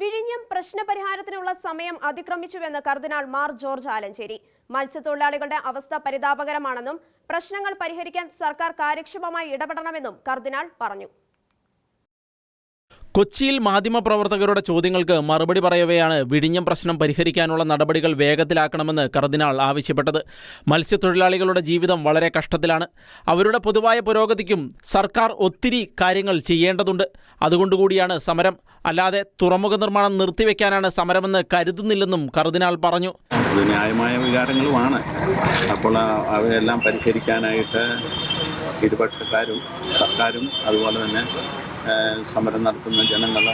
വിഴിഞ്ഞം പ്രശ്നപരിഹാരത്തിനുള്ള സമയം അതിക്രമിച്ചുവെന്ന് കർദിനാൾ മാർ ജോർജ് ആലഞ്ചേരി. മത്സ്യത്തൊഴിലാളികളുടെ അവസ്ഥ പരിതാപകരമാണെന്നും പ്രശ്നങ്ങൾ പരിഹരിക്കാൻ സർക്കാർ കാര്യക്ഷമമായി ഇടപെടണമെന്നും കർദിനാൾ പറഞ്ഞു. കൊച്ചിയിൽ മാധ്യമപ്രവർത്തകരുടെ ചോദ്യങ്ങൾക്ക് മറുപടി പറയവെയാണ് വിഴിഞ്ഞം പ്രശ്നം പരിഹരിക്കാനുള്ള നടപടികൾ വേഗത്തിലാക്കണമെന്ന് കർദിനാൾ ആവശ്യപ്പെട്ടത്. മത്സ്യത്തൊഴിലാളികളുടെ ജീവിതം വളരെ കഷ്ടത്തിലാണ്. അവരുടെ പൊതുവായ പുരോഗതിക്കും സർക്കാർ ഒത്തിരി കാര്യങ്ങൾ ചെയ്യേണ്ടതുണ്ട്. അതുകൊണ്ടുകൂടിയാണ് സമരം. അല്ലാതെ തുറമുഖ നിർമ്മാണം നിർത്തിവെക്കാനാണ് സമരമെന്ന് കരുതുന്നില്ലെന്നും കർദിനാൾ പറഞ്ഞു. അത് ന്യായമായ വികാരങ്ങളുമാണ്. അപ്പോൾ അവയെല്ലാം പരിഹരിക്കാനായിട്ട് ഇരുപക്ഷക്കാരും സർക്കാരും അതുപോലെ തന്നെ സമരം നടത്തുന്ന ജനങ്ങൾ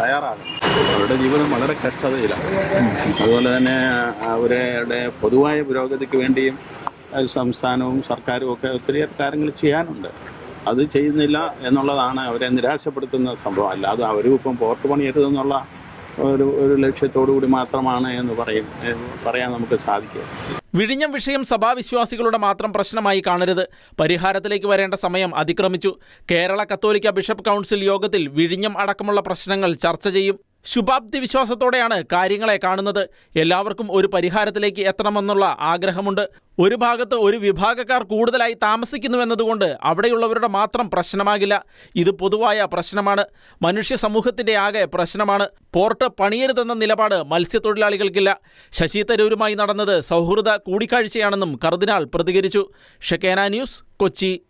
തയ്യാറാകും അവരുടെ ജീവിതം വളരെ കഷ്ടതയിലാണ്. അതുപോലെ തന്നെ അവരുടെ പൊതുവായ പുരോഗതിക്ക് വേണ്ടിയും സംസ്ഥാനവും സർക്കാരും ഒക്കെ ഒത്തിരിയേറെ കാര്യങ്ങൾ ചെയ്യാനുണ്ട്. അത് ചെയ്യുന്നില്ല എന്നുള്ളതാണ് അവരെ നിരാശപ്പെടുത്തുന്ന സംഭവം. അല്ലാതെ അവരും ഇപ്പം പോർട്ട് പണിയരുതെന്നുള്ള ഒരു ഒരു ലക്ഷ്യത്തോടു കൂടി മാത്രമാണ് എന്ന് പറയും പറയാൻ നമുക്ക് സാധിക്കുക വിഴിഞ്ഞം വിഷയം സഭാവിശ്വാസികളുടെ മാത്രം പ്രശ്നമായി കാണരുത്. പരിഹാരത്തിലേക്ക് വരേണ്ട സമയം അതിക്രമിച്ചു. കേരള കത്തോലിക്ക ബിഷപ്പ് കൗൺസിൽ യോഗത്തിൽ വിഴിഞ്ഞം അടക്കമുള്ള പ്രശ്നങ്ങൾ ചർച്ച ചെയ്യും. ശുഭാപ്തി വിശ്വാസത്തോടെയാണ് കാര്യങ്ങളെ കാണുന്നത്. എല്ലാവർക്കും ഒരു പരിഹാരത്തിലേക്ക് എത്തണമെന്നുള്ള ആഗ്രഹമുണ്ട്. ഒരു ഭാഗത്ത് ഒരു വിഭാഗക്കാർ കൂടുതലായി താമസിക്കുന്നുവെന്നതുകൊണ്ട് അവിടെയുള്ളവരുടെ മാത്രം പ്രശ്നമാകില്ല. ഇത് പൊതുവായ പ്രശ്നമാണ്. മനുഷ്യ സമൂഹത്തിന്റെ ആകെ പ്രശ്നമാണ്. പോർട്ട് പണിയരുതെന്ന നിലപാട് മത്സ്യത്തൊഴിലാളികൾക്കില്ല. ശശി തരൂരുമായി നടന്നത് സൗഹൃദ കൂടിക്കാഴ്ചയാണെന്നും കർദിനാൾ പ്രതികരിച്ചു. ഷെക്കേന ന്യൂസ് കൊച്ചി.